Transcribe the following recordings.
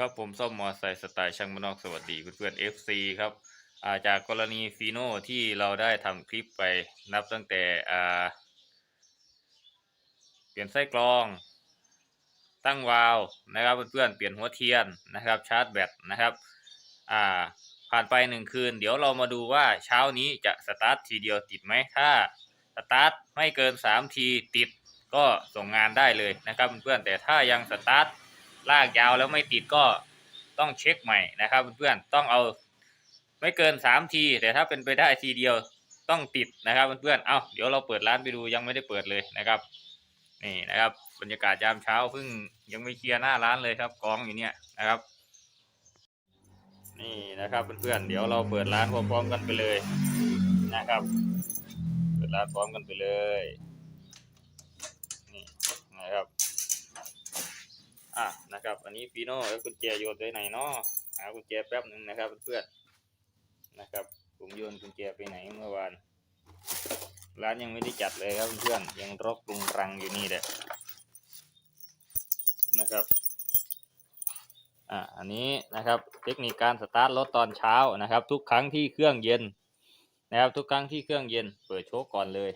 ครับผมซ่อมมอไซค์สไตล์ช่างมานอกสวัสดีเพื่อนๆ FC ครับาจากกรณีฟีโน่ที่เราได้ทำคลิปไปนับตั้งแต่อาเปลี่ยนไส้กรอง ตั้งวาล์วนะครับเพื่อนๆเปลี่ยนหัวเทียนนะครับชาร์จแบตนะครับอ่าผ่านไปหนึ่งคืน เดี๋ยวเรามาดูว่าเช้านี้จะสตาร์ททีเดียวติดไหมถ้าสตาร์ทไม่เกินสามทีติดก็ส่งงานได้เลยนะครับเพื่อนๆแต่ถ้ายังสตาร์ท ลากยาวแล้วไม่ติดก็ต้องเช็คใหม่นะครับเพื่อนๆต้องเอาไม่เกินสามที แต่ถ้าเป็นไปได้ทีเดียวต้องติดนะครับเพื่อนๆเอาเดี๋ยวเราเปิดร้านไปดูยังไม่ได้เปิดเลยนะครับนี่นะครับบรรยากาศยามเช้าเพิ่งยังไม่เคลียร์หน้าร้านเลยครับกองอยู่เนี่ยนะครับ นี่นะครับเพื่อนๆเดี๋ยวเราเปิดร้านพร้อมๆกันไปเลยนะครับ เปิดร้านพร้อมกันไปเลยนี่นะครับ อะ นะครับ อันนี้ฟีโน่แล้วกุญแจโยนไว้ไหนเนาะหากุญแจแป๊บหนึ่งนะครับเพื่อนๆนะครับ ผมโยนกุญแจไปไหนเมื่อวานร้านยังไม่ได้จัดเลยครับเพื่อนๆยังรกรุงรังอยู่นี่แหละนะครับอะอันนี้นะครับเทคนิคการสตาร์ทรถตอนเช้านะครับ ทุกครั้งที่เครื่องเย็นนะครับ ทุกครั้งที่เครื่องเย็น เปิดโชคก่อนเลย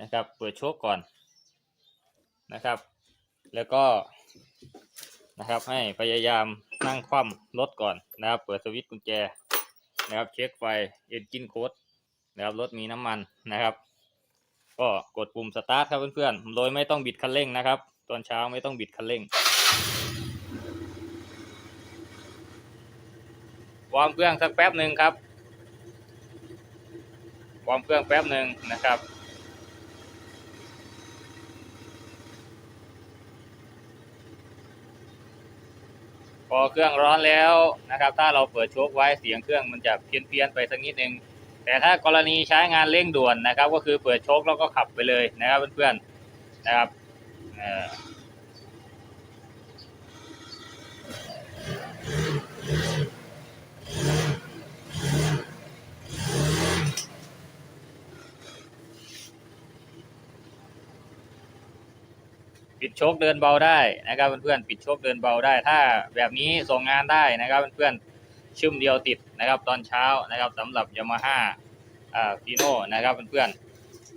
นะครับ เปิดโชคก่อนนะครับ แล้วก็นะครับ ให้พยายามนั่งคว่ำรถก่อนนะครับ เปิดสวิตช์กุญแจนะครับ เช็คไฟเอนจินโค้ดนะครับรถมีน้ำมันนะครับ ก็กดปุ่มสตาร์ทครับเพื่อนๆโดยไม่ต้องบิดคันเร่งนะครับ ตอนเช้าไม่ต้องบิดคันเร่งวอร์มเครื่องสักแป๊บหนึ่งครับวอร์มเครื่องแป๊บหนึ่งนะครับ พอเครื่องร้อนแล้วนะครับ ถ้าเราเปิดโชคไว้เสียงเครื่องมันจะเพี้ยนๆไปสักนิดนึงแต่ถ้ากรณีใช้งานเร่งด่วนนะครับ ก็คือเปิดโชคแล้วก็ขับไปเลยนะครับเพื่อนๆนะครับ ปิดโชคเดินเบาได้นะครับเพื่อนๆปิดโชคเดินเบาได้ ถ้าแบบนี้ส่งงานได้นะครับเพื่อนๆชึ่มเดียวติดนะครับตอนเช้านะครับสำหรับยามาฮ่าฟีโน่นะครับเพื่อน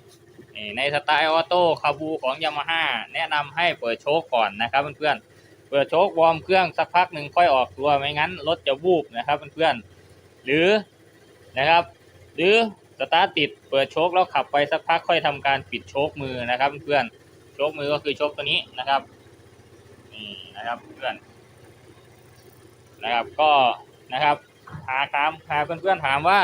ๆในสไตล์ออโต้คาบูของยามาฮ่าแนะนำให้เปิดโชคก่อนนะครับเพื่อนๆเปิดโชควอร์มเครื่องสักพักหนึ่งค่อยออกตัวไม่งั้นรถจะวูบนะครับเพื่อนๆหรือนะครับ หรือสตาร์ทติดเปิดโชคแล้วขับไปสักพักค่อยทำการปิดโชคมือนะครับเพื่อนๆ โชคมือก็คือโชคตัวนี้นะครับนี่นะครับเพื่อนนะครับก็นะครับหาถามหาเพื่อนๆถามว่า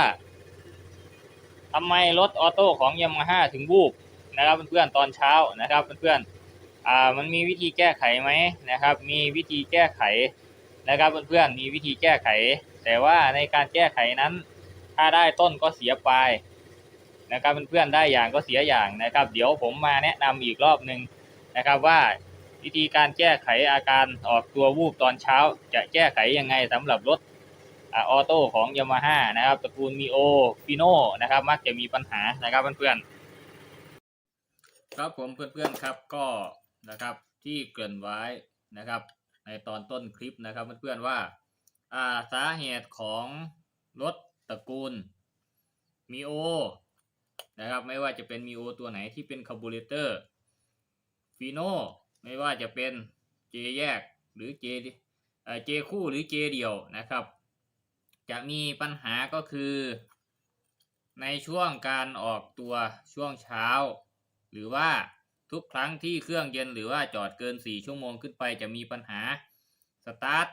ทำไมรถออโต้ของยามาฮ่าถึงวูบนะครับเพื่อนๆตอนเช้านะครับเพื่อนๆอ่ามันมีวิธีแก้ไขไหมนะครับ มีวิธีแก้ไขนะครับเพื่อนๆมีวิธีแก้ไข แต่ว่าในการแก้ไขนั้น ถ้าได้ต้นก็เสียปลาย นะครับเพื่อนๆได้อย่างก็เสียอย่างนะครับ เดี๋ยวผมมาแนะนำอีกรอบหนึ่งนะครับว่าวิธีการแก้ไขอาการออกตัววูบตอนเช้า จะแก้ไขยังไงสำหรับรถออโต้ของยามาฮ่านะครับตระกูลมีโอฟิโนนะครับมักจะมีปัญหานะครับเพื่อนๆครับผมเพื่อนๆครับก็นะครับที่เกริ่นไว้นะครับ ในตอนต้นคลิปนะครับเพื่อนๆว่าอ่าสาเหตุของรถตระกูลมีโอ นะครับ ไม่ว่าจะเป็นมีโอตัวไหนที่เป็นคาร์บูเรเตอร์ฟีโนไม่ว่าจะเป็นเจแยกหรือเจเอเจคู่หรือเจเดี่ยวนะครับ จะมีปัญหาก็คือ ในช่วงการออกตัวช่วงเช้า หรือว่าทุกครั้งที่เครื่องเย็นหรือว่าจอดเกิน 4 ชั่วโมงขึ้นไปจะมีปัญหาสตาร์ท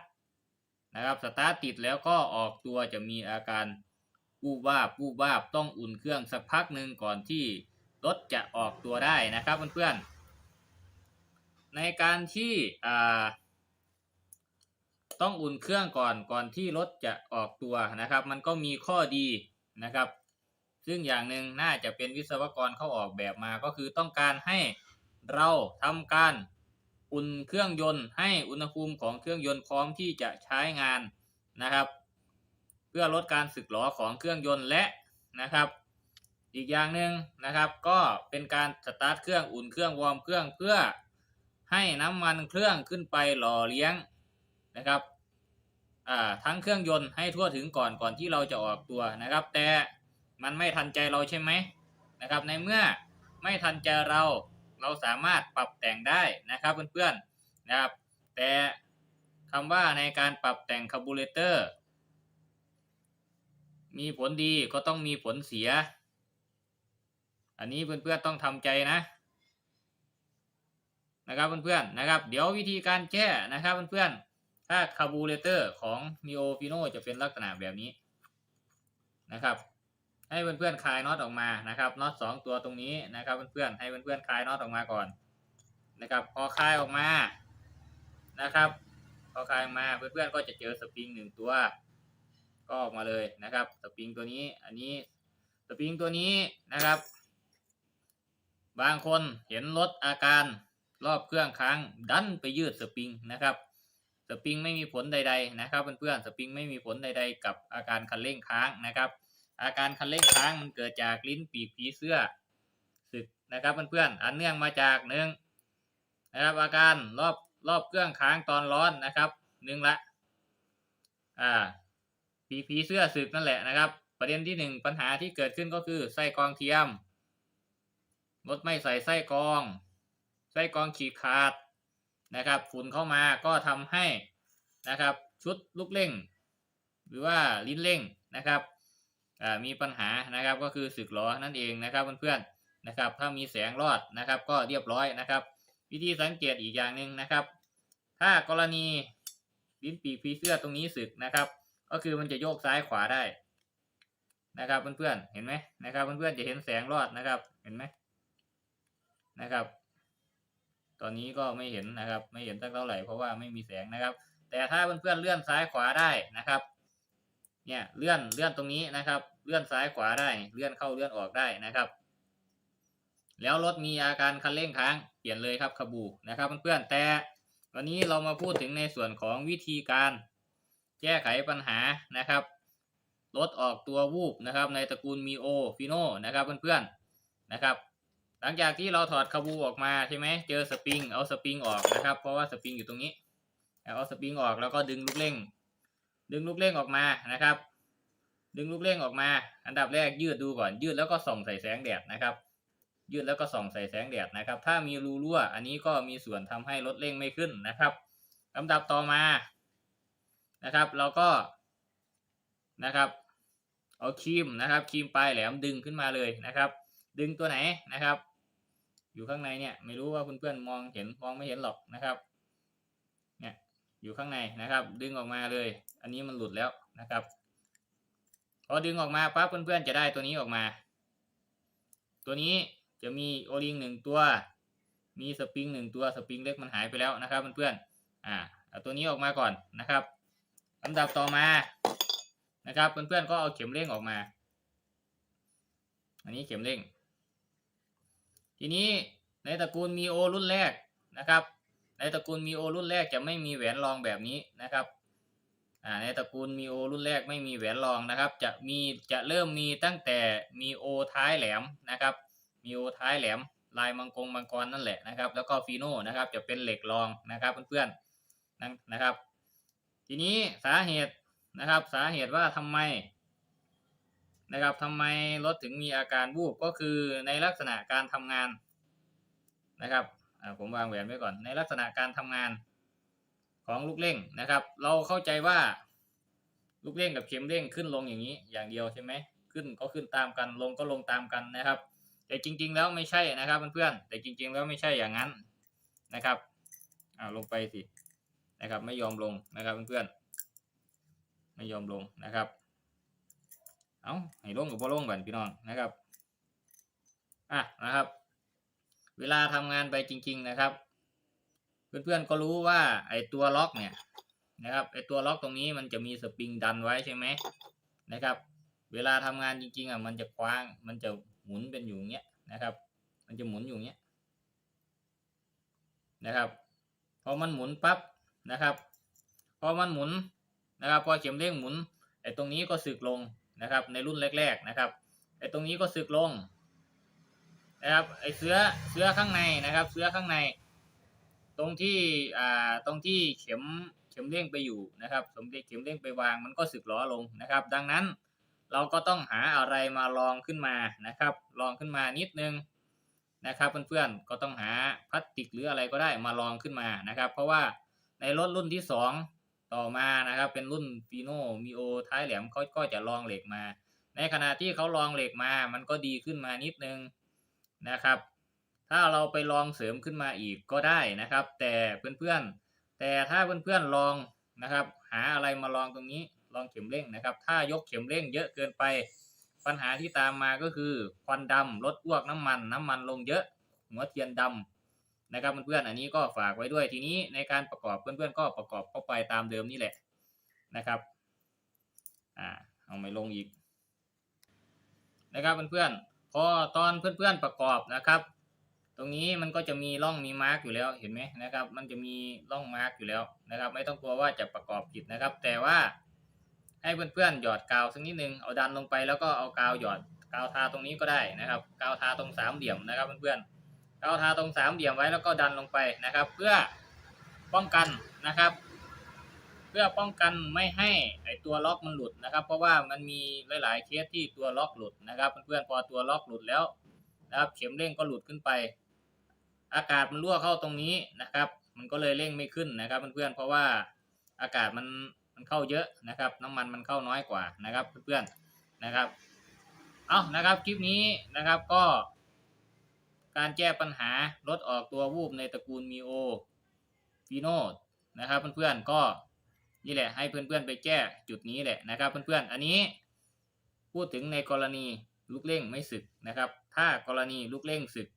นะครับสตาร์ทติดแล้วก็ออกตัวจะมีอาการ ปูบวาบปูบวาบต้องอุ่นเครื่องสักพักหนึ่งก่อนที่รถจะออกตัวได้นะครับเพื่อนๆ ในการที่ต้องอุ่นเครื่องก่อนก่อนที่รถจะออกตัวนะครับ มันก็มีข้อดีนะครับ ซึ่งอย่างหนึ่งน่าจะเป็นวิศวกรเขาออกแบบมาก็คือต้องการให้เราทำการอุ่นเครื่องยนต์ ให้อุณหภูมิของเครื่องยนต์พร้อมที่จะใช้งานนะครับ เพื่อลดการสึกหรอของเครื่องยนต์และนะครับ อีกอย่างหนึ่งนะครับ ก็เป็นการสตาร์ทเครื่องอุ่นเครื่องวอร์มเครื่องเพื่อให้น้ำมันเครื่องขึ้นไปหล่อเลี้ยงนะครับทั้งเครื่องยนต์ให้ทั่วถึงก่อนก่อนที่เราจะออกตัวนะครับ แต่มันไม่ทันใจเราใช่ไหมนะครับ ในเมื่อไม่ทันใจเราเราสามารถปรับแต่งได้นะครับเพื่อนๆนะครับ แต่คำว่าในการปรับแต่งคาร์บูเรเตอร์ มีผลดีก็ต้องมีผลเสีย อันนี้เพื่อนๆต้องทำใจนะ นะครับเพื่อนๆนะครับ เดี๋ยววิธีการแก้นะครับเพื่อนๆถ้าคาร์บูเรเตอร์ของ Mio Fino จะเป็นลักษณะแบบนี้นะครับ ให้เพื่อนๆคลายน็อตออกมานะครับน็อตสองตัวตรงนี้นะครับเพื่อนๆให้เพื่อนๆคลายน็อตออกมาก่อนนะครับ พอคลายออกมานะครับ พอคลายออกมาเพื่อนๆก็จะเจอสปริงหนึ่งตัว ก็ออกมาเลยนะครับสปริงตัวนี้อันนี้สปริงตัวนี้นะครับ บางคนเห็นรถอาการรอบเครื่องค้างดันไปยืดสปริงนะครับสปริงไม่มีผลใดๆนะครับเพื่อนๆสปริงไม่มีผลใดๆ กับอาการคันเร่งค้างนะครับ อาการคันเร่งค้างมันเกิดจากลิ้นปีกผีเสื้อสึกนะครับเพื่อนๆอันเนื่องมาจากหนึ่งนะครับอาการรอบรอบเครื่องค้างตอนร้อนนะครับหนึ่งละอ่า ปีกผีเสื้อสึกนั่นแหละนะครับ ประเด็นที่หนึ่งปัญหาที่เกิดขึ้นก็คือไส้กรองเทียมรถไม่ใส่ไส้กรอง ไส้กรองฉีกขาดนะครับ ฝุ่นเข้ามาก็ทำให้นะครับ ชุดลูกเร่ง หรือว่าลิ้นเร่งนะครับมีปัญหานะครับก็คือสึกหรอนั่นเองนะครับเพื่อนๆนะครับ ถ้ามีแสงรอดนะครับ ก็เรียบร้อยนะครับ วิธีสังเกตอีกอย่างหนึ่งนะครับ ถ้ากรณีลิ้นปีกผีเสื้อตรงนี้สึกนะครับ ก็คือมันจะโยกซ้ายขวาได้นะครับเพื่อนๆเห็นไหมนะครับเพื่อนๆจะเห็นแสงรอดนะครับ เห็นไหมนะครับ ตอนนี้ก็ไม่เห็นนะครับ ไม่เห็นสักเท่าไหร่เพราะว่าไม่มีแสงนะครับ แต่ถ้าเพื่อนๆเลื่อนซ้ายขวาได้นะครับ เนี่ยเลื่อนเลื่อนตรงนี้นะครับ เลื่อนซ้ายขวาได้ เลื่อนเข้าเลื่อนออกได้นะครับ แล้วรถมีอาการคันเร่งค้างเปลี่ยนเลยครับขบูนะครับเพื่อนๆแต่วันนี้เรามาพูดถึงในส่วนของวิธีการ แก้ไขปัญหานะครับรถออกตัววูบนะครับในตระกูลมีโอฟิโนนะครับเพื่อนๆนะครับ หลังจากที่เราถอดคาบูออกมาใช่ไหมเจอสปริงเอาสปริงออกนะครับ เพราะว่าสปริงอยู่ตรงนี้เอาสปริงออกแล้วก็ดึงลูกเร่ง ดึงลูกเร่งออกมานะครับ ดึงลูกเร่งออกมา อันดับแรกยืดดูก่อน ยืดแล้วก็ส่องใส่แสงแดดนะครับ ยืดแล้วก็ส่องใส่แสงแดดนะครับ ถ้ามีรูรั่ว อันนี้ก็มีส่วนทำให้รถเร่งไม่ขึ้นนะครับลำดับต่อมา นะครับเราก็นะครับเอาครีมนะครับครีมปลายแหลมดึงขึ้นมาเลยนะครับ ดึงตัวไหนนะครับ อยู่ข้างในเนี่ยไม่รู้ว่าเพื่อนๆมองเห็นมองไม่เห็นหรอกนะครับเนี่ยอยู่ข้างในนะครับ ดึงออกมาเลย อันนี้มันหลุดแล้วนะครับพอดึงออกมาปั๊บเพื่อนๆจะได้ตัวนี้ออกมา ตัวนี้จะมีโอลิงหนึ่งตัว มีสปริงหนึ่งตัวสปริงเล็กมันหายไปแล้วนะครับเพื่อนๆอ่าเอาตัวนี้ออกมาก่อนนะครับ ลำดับต่อมานะครับเพื่อนๆก็เอาเข็มเร่งออกมา อันนี้เข็มเร่ง ทีนี้ในตระกูลมีโอรุ่นแรกนะครับ ในตระกูลมีโอรุ่นแรกจะไม่มีแหวนรองแบบนี้นะครับอ่าในตระกูลมีโอรุ่นแรกไม่มีแหวนรองนะครับ จะมีจะเริ่มมีตั้งแต่มีโอท้ายแหลมนะครับ มีโอท้ายแหลม ลายมังกรมังกรนั่นแหละนะครับ แล้วก็ฟีโน่นะครับจะเป็นเหล็กรองนะครับเพื่อนๆนั่นนะครับ ทีนี้สาเหตุนะครับ สาเหตุว่าทำไมนะครับทำไมรถถึงมีอาการวูบก็คือในลักษณะการทำงานนะครับผมวางแหวนไว้ก่อน ในลักษณะการทำงานของลูกเร่งนะครับ เราเข้าใจว่าลูกเร่งกับเข็มเร่งขึ้นลงอย่างนี้อย่างเดียวใช่ไหมขึ้นก็ขึ้นตามกันลงก็ลงตามกันนะครับ แต่จริง ๆ แล้วไม่ใช่นะครับเพื่อนๆแต่จริง ๆ แล้วไม่ใช่อย่างนั้นนะครับอ่าลงไปสิ นะครับ ไม่ยอมลงนะครับเพื่อนๆไม่ยอมลงนะครับ เอาให้ลงกับพ่ลงก่อนพี่น้องนะครับอะนะครับ เวลาทำงานไปจริง ๆนะครับ เพื่อนๆก็รู้ว่าไอตัวล็อกเนี่ยนะครับไอตัวล็อกตรงนี้มันจะมีสปริงดันไว้ใช่ไหมนะครับ เวลาทำงานจริงๆอะมันจะคว้างมันจะหมุนเป็นอยู่อย่างเงี้ยนะครับ มันจะหมุนอยู่อย่างเงี้ยนะครับพอมันหมุนปั๊บ นะครับ พอมันหมุนนะครับ พอเข็มเร่งหมุนไอตรงนี้ก็สึกลงนะครับ ในรุ่นแรก ๆนะครับไอ้ตรงนี้ก็สึกลงนะครับไอ้เสื้อเสื้อข้างในนะครับ เสื้อข้างใน ตรงที่อ่าตรงที่เข็มเข็ข็มเร่งไปอยู่นะครับ สมเด็จเข็มเร่งไปวางมันก็สึกล้อลงนะครับ ดังนั้นเราก็ต้องหาอะไรมาลองขึ้นมานะครับ ลองขึ้นมานิดนึงนะครับเพื่อนๆก็ต้องหาพลาสติกหรืออะไรก็ได้มาลองขึ้นมานะครับ เพราะว่า ในรถรุ่นที่สองต่อมานะครับ เป็นรุ่นฟีโนมีโอท้ายแหลมเขาก็จะลองเหล็กมา ในขณะที่เขาลองเหล็กมา มันก็ดีขึ้นมานิดนึงนะครับ ถ้าเราไปลองเสริมขึ้นมาอีกก็ได้นะครับ แต่เพื่อนๆ แต่ถ้าเพื่อนๆลองนะครับ หาอะไรมาลองตรงนี้ลองเข็มเร่งนะครับ ถ้ายกเข็มเร่งเยอะเกินไป ปัญหาที่ตามมาก็คือควันดำลดอ้วกน้ำมัน น้ำมันลงเยอะ หัวเทียนดำ นะครับเพื่อนๆอันนี้ก็ฝากไว้ด้วยทีนี้ในการประกอบเพื่อนๆก็ประกอบเข้าไปตามเดิมนี่แหละนะครับอ่าเอาไม่ลงอีกนะครับเพื่อนๆพอตอนเพื่อนๆประกอบนะครับ ตรงนี้มันก็จะมีร่องมีมาร์กอยู่แล้วเห็นไหมนะครับ มันจะมีร่องมาร์กอยู่แล้วนะครับ ไม่ต้องกลัวว่าจะประกอบผิดนะครับ แต่ว่าให้เพื่อนๆหยอดกาวสักนิดนึงเอาดันลงไปแล้วก็เอากาวหยอดกาวทาตรงนี้ก็ได้นะครับ กาวทาตรงสามเหลี่ยมนะครับเพื่อนๆ กาทาตรงสามเหลี่ยมไว้แล้วก็ดันลงไปนะครับ เพื่อป้องกันนะครับ เพื่อป้องกันไม่ให้ไอตัวล็อกมันหลุดนะครับ เพราะว่ามันมีหลาย ๆ เคสที่ตัวล็อกหลุดนะครับเพื่อนๆพอตัวล็อกหลุดแล้วนะครับ เข็มเร่งก็หลุดขึ้นไป อากาศมันรั่วเข้าตรงนี้นะครับ มันก็เลยเร่งไม่ขึ้นนะครับเพื่อนๆเพราะว่าอากาศมันมันเข้าเยอะนะครับ น้ำมันมันเข้าน้อยกว่านะครับ เพื่อนๆนะครับ เอานะครับคลิปนี้นะครับก็ การแก้ปัญหารถออกตัววูบในตระกูลมีโอฟีโนนะครับเพื่อนๆก็นี่แหละให้เพื่อนๆไปแก้จุดนี้แหละนะครับ เพื่อนๆอันนี้พูดถึงในกรณีลูกเร่งไม่สึกนะครับ ถ้ากรณีลูกเร่งสึก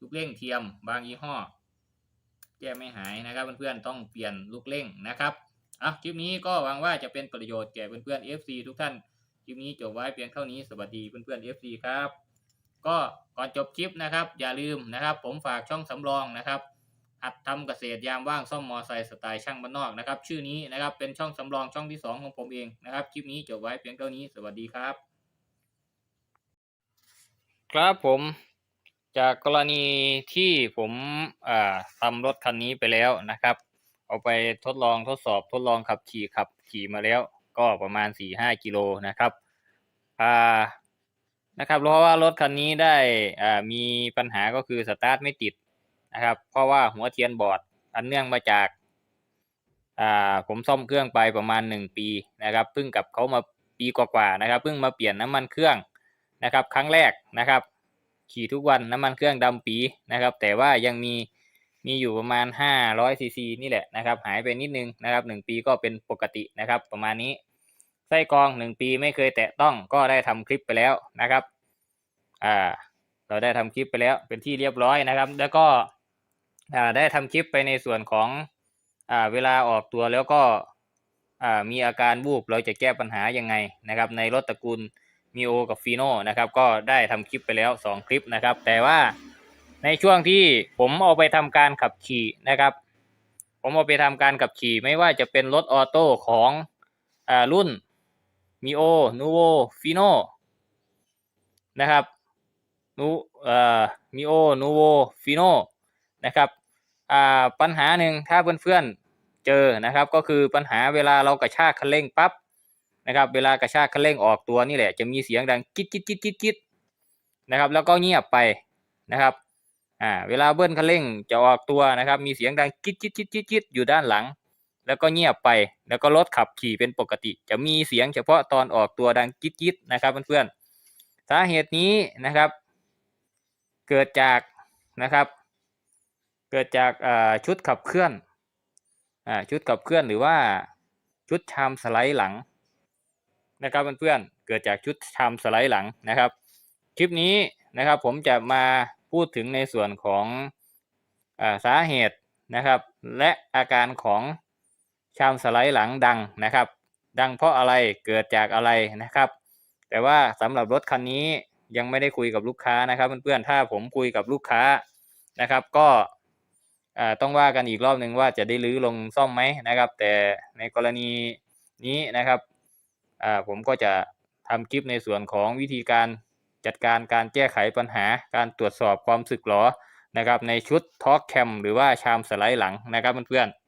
ลูกเร่งเทียมบางยี่ห้อ แก้ไม่หายนะครับเพื่อนๆต้องเปลี่ยนลูกเร่งนะครับอะคลิปนี้ก็หวังว่าจะเป็นประโยชน์แก่เพื่อนๆ FC ทุกท่านคลิปนี้จบไว้เพียงเท่านี้สวัสดีเพื่อนๆ FC ครับ ก็ก่อนจบคลิปนะครับ อย่าลืมนะครับ ผมฝากช่องสำรองนะครับหัดทำเกษตรยามว่างซ่อมมอไซค์สไตล์ช่างบ้านนอกนะครับ ชื่อนี้นะครับเป็นช่องสำรองช่องที่สองของผมเองนะครับ คลิปนี้จบไว้เพียงเท่านี้สวัสดีครับ ครับผมจากกรณีที่ผมอ่าทำรถคันนี้ไปแล้วนะครับ เอาไปทดลองทดสอบทดลองขับขี่ขับขี่มาแล้ว ก็ประมาณสี่ห้ากิโลนะครับอ่า นะครับ เพราะว่ารถคันนี้ได้อ่ามีปัญหาก็คือสตาร์ทไม่ติดนะครับ เพราะว่าหัวเทียนบอร์ดอันเนื่องมาจากอ่าผมซ่อมเครื่องไปประมาณหนึ่งปีนะครับเพิ่งกับเขามาปีกว่าๆนะครับเพิ่งมาเปลี่ยนน้ำมันเครื่องนะครับ ครั้งแรกนะครับ ขี่ทุกวันน้ำมันเครื่องดำปีนะครับ แต่ว่ายังมีมีอยู่ประมาณห้าร้อยซีซีนี่แหละนะครับ หายไปนิดนึงนะครับหนึ่งปีก็เป็นปกตินะครับ ประมาณนี้ ไส้กรองหนึ่งปีไม่เคยแตะต้องก็ได้ทำคลิปไปแล้วนะครับ อ่า เราได้ทำคลิปไปแล้วเป็นที่เรียบร้อยนะครับ แล้วก็อ่าได้ทำคลิปไปในส่วนของอ่าเวลาออกตัวแล้วก็อ่ามีอาการวูบเราจะแก้ปัญหายังไงนะครับ ในรถตระกูลมีโอกับฟีโนนะครับ ก็ได้ทำคลิปไปแล้วสองคลิปนะครับ แต่ว่าในช่วงที่ผมเอาไปทำการขับขี่นะครับ ผมเอาไปทำการขับขี่ไม่ว่าจะเป็นรถออโต้ของอรุ่น มีโอนูโวฟีโนนะครับนูเอ่อมีโอนูโวฟีโนนะครับอ่าปัญหาหนึ่งถ้าเพื่อนๆเจอนะครับก็คือปัญหาเวลาเรากระชากคันเร่งปั๊บนะครับเวลากระชากคันเร่งออกตัวนี่แหละจะมีเสียงดังกิ๊ดกิ๊ดกิ๊ดกิ๊ดกิ๊ดนะครับแล้วก็เงียบไปนะครับอ่าเวลาเบิ้ลคันเร่งจะออกตัวนะครับมีเสียงดังกิ๊ดกิ๊ดกิ๊ดกิ๊ดกิ๊ดอยู่ด้านหลัง แล้วก็เงียบไป แล้วก็รถขับขี่เป็นปกติ จะมีเสียงเฉพาะตอนออกตัวดังกิ๊ดกิ๊ดนะครับเพื่อนๆ สาเหตุนี้นะครับ เกิดจากนะครับ เกิดจากชุดขับเคลื่อนอชุดขับเคลื่อนหรือว่าชุดชามสไลด์หลังนะครับเพื่อนๆ เกิดจากชุดชามสไลด์หลังนะครับ คลิปนี้นะครับผมจะมาพูดถึงในส่วนของอสาเหตุนะครับ และอาการของ ชามสไลด์หลังดังนะครับ ดังเพราะอะไรเกิดจากอะไรนะครับ แต่ว่าสำหรับรถคันนี้ยังไม่ได้คุยกับลูกค้านะครับเพื่อนๆถ้าผมคุยกับลูกค้านะครับ ก็ต้องว่ากันอีกรอบหนึ่งว่าจะได้รื้อลงซ่อมไหมนะครับ แต่ในกรณีนี้นะครับผมก็จะทำคลิปในส่วนของวิธีการจัดการการแก้ไขปัญหาการตรวจสอบความสึกหรอนะครับในชุดทอร์กแคมหรือว่าชามสไลด์หลังนะครับเพื่อนๆ